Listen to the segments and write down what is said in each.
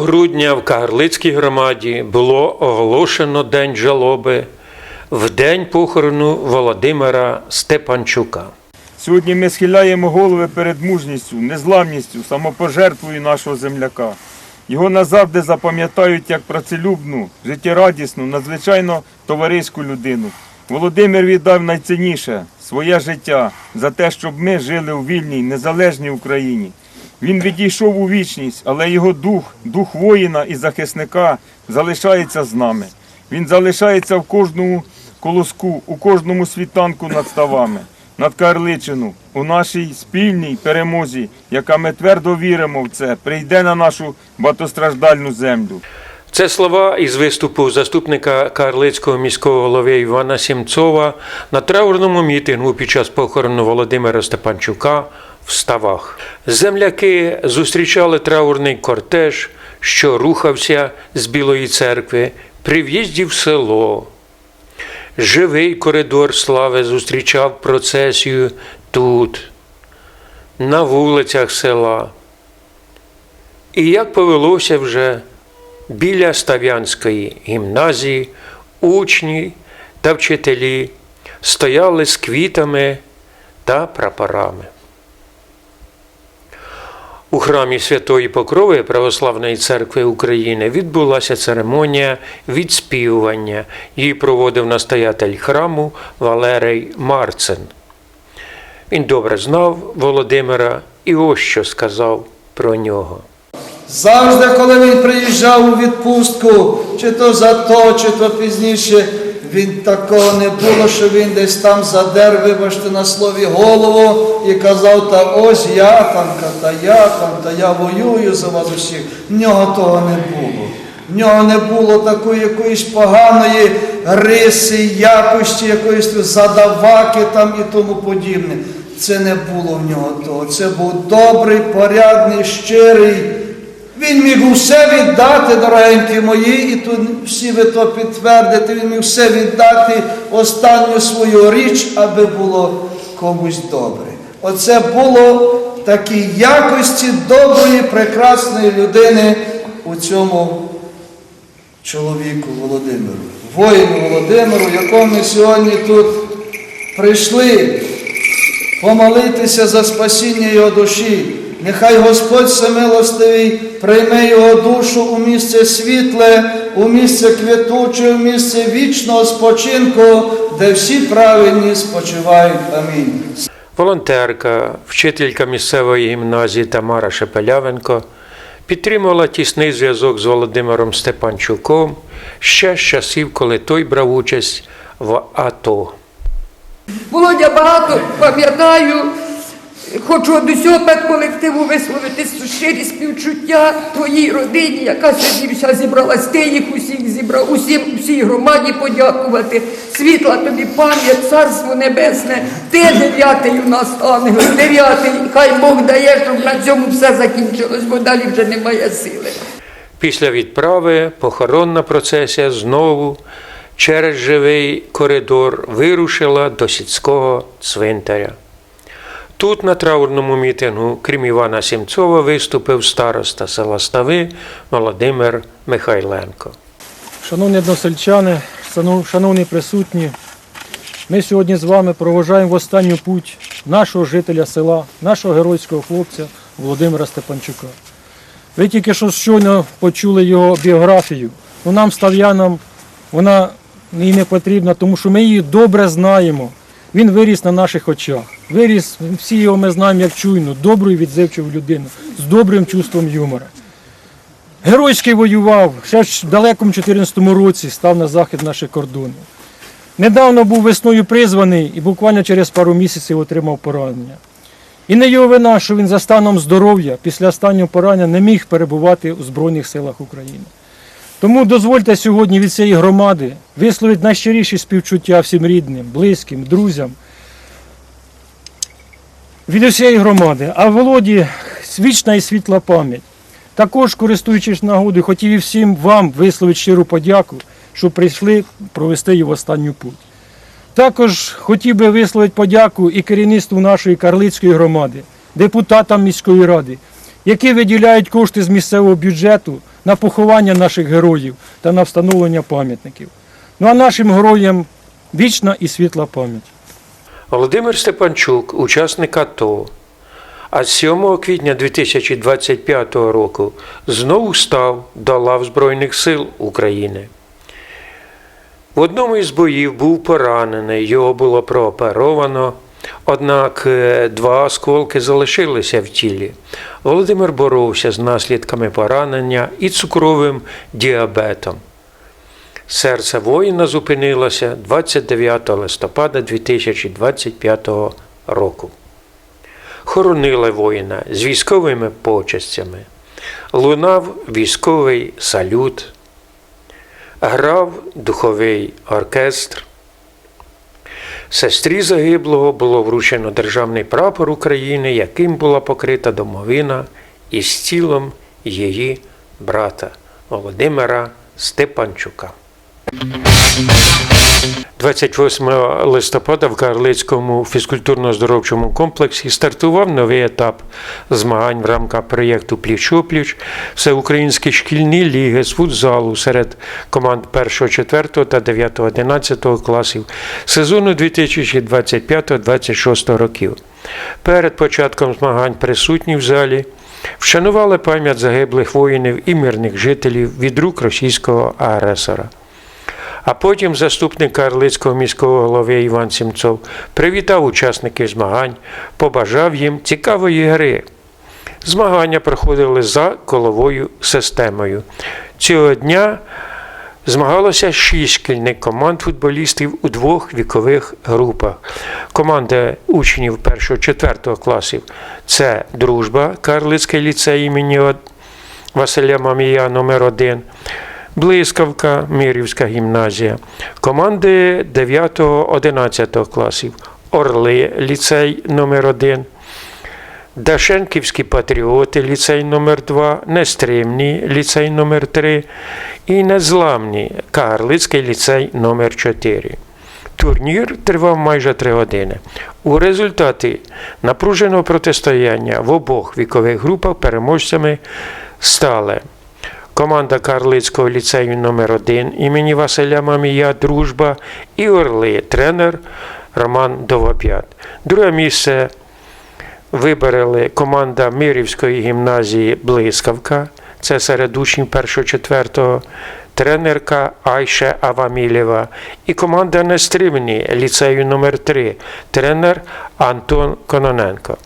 2 грудня в Кагарлицькій громаді було оголошено День жалоби в день похорону Володимира Степанчука. Сьогодні ми схиляємо голови перед мужністю, незламністю, самопожертвою нашого земляка. Його назавжди запам'ятають як працелюбну, життєрадісну, надзвичайно товариську людину. Володимир віддав найцінніше своє життя за те, щоб ми жили у вільній, незалежній Україні. Він відійшов у вічність, але його дух, дух воїна і захисника залишається з нами. Він залишається в кожному колоску, у кожному світанку над ставами, над Карличину, у нашій спільній перемозі, яка ми твердо віримо в це, прийде на нашу багатостраждальну землю. Це слова із виступу заступника Карлицького міського голови Івана Сімцова на траурному мітингу під час похорону Володимира Степанчука Ставах. Земляки зустрічали траурний кортеж, що рухався з Білої церкви при в'їзді в село. Живий коридор слави зустрічав процесію тут, на вулицях села. І як повелося вже біля Став'янської гімназії учні та вчителі стояли з квітами та прапорами. У храмі Святої Покрови Православної церкви України відбулася церемонія відспівування. Її проводив настоятель храму Валерій Марцин. Він добре знав Володимира і ось що сказав про нього. Завжди, коли він приїжджав у відпустку, чи то за то, чи то пізніше, він такого не було, що він десь там задер, вибачте на слові, голову і казав, та ось я там, та я там, та я воюю за вас усіх. В нього того не було. В нього не було такої якоїсь поганої риси, якості, якоїсь задаваки там і тому подібне. Це не було в нього того. Це був добрий, порядний, щирий. Він міг усе віддати, дорогенькі мої, і тут всі ви то підтвердите, він міг все віддати останню свою річ, аби було комусь добре. Оце було такі якості доброї, прекрасної людини у цьому чоловіку Володимиру, воїну Володимиру, якому ми сьогодні тут прийшли помолитися за спасіння його душі. Нехай Господь Всемилостивий прийме його душу у місце світле, у місце квітуче, у місце вічного спочинку, де всі правильні спочивають. Амінь. Волонтерка, вчителька місцевої гімназії Тамара Шепелявенко підтримувала тісний зв'язок з Володимиром Степанчуком ще з часів, коли той брав участь в АТО. Володя багато пам'ятаю. Хочу від усього педколективу висловити щирі співчуття твоїй родині, яка сьогодні зібралась. Ти їх усіх зібрав, усім всій громаді подякувати. Світла тобі пам'ять, царство небесне. Ти дев'ятий у нас ангел, дев'ятий. Хай Бог дає, щоб на цьому все закінчилось, бо далі вже немає сили. Після відправи похоронна процесія знову через живий коридор вирушила до сільського цвинтаря. Тут на траурному мітингу, крім Івана Сімцова, виступив староста села Стави Володимир Михайленко. Шановні односельчани, шановні присутні, ми сьогодні з вами проважаємо в останню путь нашого жителя села, нашого геройського хлопця Володимира Степанчука. Ви тільки що щойно почули його біографію. Ну, нам, став'янам, вона і не потрібна, тому що ми її добре знаємо. Він виріс на наших очах. Виріс, всі його ми знаємо як чуйну, добру і відзивчиву людину, з добрим чувством юмора. Геройський воював, ще в далекому 14-му році став на захід наших кордонів. Недавно був весною призваний і буквально через пару місяців отримав поранення. І не його вина, що він за станом здоров'я після останнього поранення не міг перебувати у Збройних силах України. Тому дозвольте сьогодні від цієї громади висловити найщиріші співчуття всім рідним, близьким, друзям від усієї громади. А Володі вічна і світла пам'ять. Також, користуючись нагодою, хотів і всім вам висловити щиру подяку, що прийшли провести його останню путь. Також хотів би висловити подяку і керівництву нашої Карлицької громади, депутатам міської ради, які виділяють кошти з місцевого бюджету на поховання наших героїв та на встановлення пам'ятників. Ну а нашим героям вічна і світла пам'ять. Володимир Степанчук, учасник АТО, а з 7 квітня 2025 року знову став до лав Збройних сил України. В одному із боїв був поранений, його було прооперовано, однак е, два осколки залишилися в тілі. Володимир боровся з наслідками поранення і цукровим діабетом. Серце воїна зупинилося 29 листопада 2025 року. Хоронили воїна з військовими почестями. Лунав військовий салют, грав духовий оркестр. Сестрі загиблого було вручено державний прапор України, яким була покрита домовина із тілом її брата Володимира Степанчука. 28 листопада в Карлицькому фізкультурно-здоровчому комплексі стартував новий етап змагань в рамках проєкту Пліч-опліч Всеукраїнські шкільні ліги з футзалу серед команд 1, 4 та 9, 11 класів сезону 2025-26 років. Перед початком змагань присутні в залі вшанували пам'ять загиблих воїнів і мирних жителів від рук російського агресора. А потім заступник Карлицького міського голови Іван Сімцов привітав учасників змагань, побажав їм цікавої гри. Змагання проходили за коловою системою. Цього дня змагалося шість шкільних команд футболістів у двох вікових групах. Команда учнів 1-4 класів це Дружба, Карлицький ліцей імені Василя Мамія номер 1 Блискавка, Мирівська гімназія, команди 9-11 класів, Орли, ліцей номер 1 Дашенківські патріоти, ліцей номер 2 Нестримні, ліцей номер 3 і Незламні, Карлицький ліцей номер 4 Турнір тривав майже три години. У результаті напруженого протистояння в обох вікових групах переможцями стали команда Карлицького ліцею номер 1 імені Василя Мамія Дружба і Орли, тренер Роман Довоп'ят. Друге місце вибороли команда Мирівської гімназії Блискавка. Це серед учнів 1-4 тренерка Айше Авамілєва і команда Нестримні ліцею номер 3 тренер Антон Кононенко.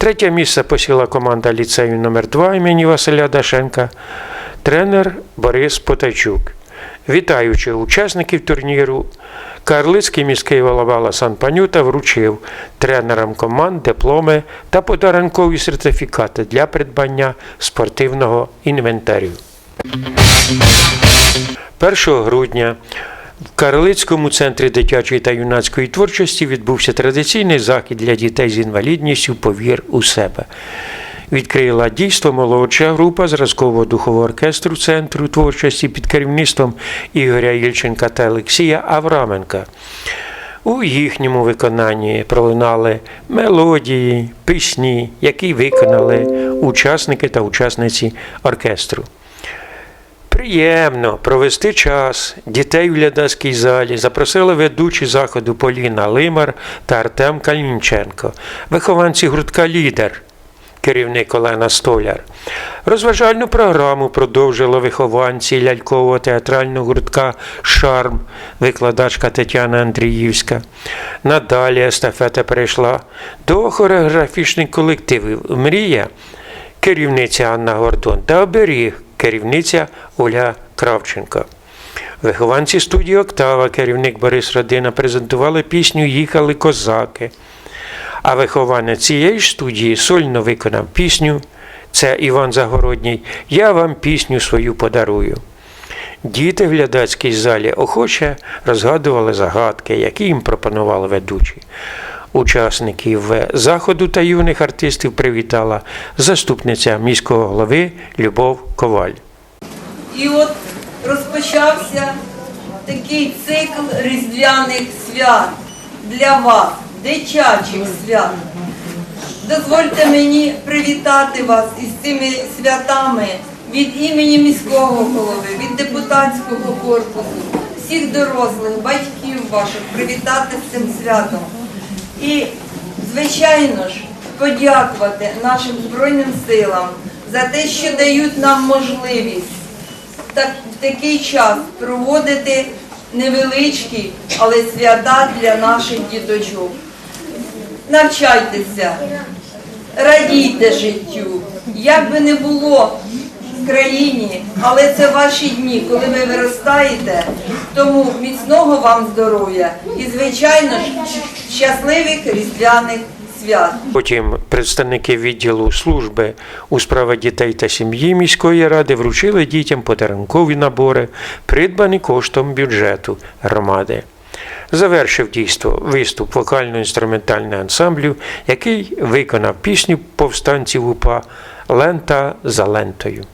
Третє місце посіла команда ліцею номер 2 імені Василя Дашенка, тренер Борис Потайчук. Вітаючи учасників турніру, Карлицький міський голова Ласан Панюта вручив тренерам команд дипломи та подарункові сертифікати для придбання спортивного інвентарю. 1 грудня в Карлицькому центрі дитячої та юнацької творчості відбувся традиційний захід для дітей з інвалідністю Повір у себе. Відкрила дійство молодша група зразкового духового оркестру Центру творчості під керівництвом Ігоря Ільченка та Олексія Авраменка. У їхньому виконанні пролунали мелодії, пісні, які виконали учасники та учасниці оркестру. Приємно провести час дітей в глядацькій залі запросили ведучі заходу Поліна Лимар та Артем Калінченко, вихованці гуртка Лідер, керівник Олена Столяр. Розважальну програму продовжили вихованці лялькового театрального гуртка Шарм, викладачка Тетяна Андріївська. Надалі естафета перейшла до хореографічних колективів Мрія, керівниця Анна Гордон та Оберіг, керівниця Оля Кравченко. Вихованці студії Октава, керівник Борис Родина, презентували пісню Їхали козаки. А вихованець цієї ж студії сольно виконав пісню. Це Іван Загородній. Я вам пісню свою подарую. Діти в глядацькій залі охоче розгадували загадки, які їм пропонували ведучі. Учасників заходу та юних артистів привітала заступниця міського голови Любов Коваль. І от розпочався такий цикл різдвяних свят для вас, дитячих свят. Дозвольте мені привітати. вас із цими святами від імені міського голови, від депутатського корпусу, всіх дорослих, батьків ваших, привітати з цим святом. І, звичайно ж, подякувати нашим Збройним силам за те, що дають нам можливість в такий час проводити невеличкі, але свята для наших діточок. Навчайтеся, радійте життю, як би не було в країні, але це ваші дні, коли ви виростаєте. Тому міцного вам здоров'я і, звичайно щасливих різдвяних свят. Потім представники відділу служби у справах дітей та сім'ї міської ради вручили дітям подарункові набори, придбані коштом бюджету громади. Завершив дійство виступ вокально-інструментального ансамблю, який виконав пісню повстанців УПА Лента за лентою.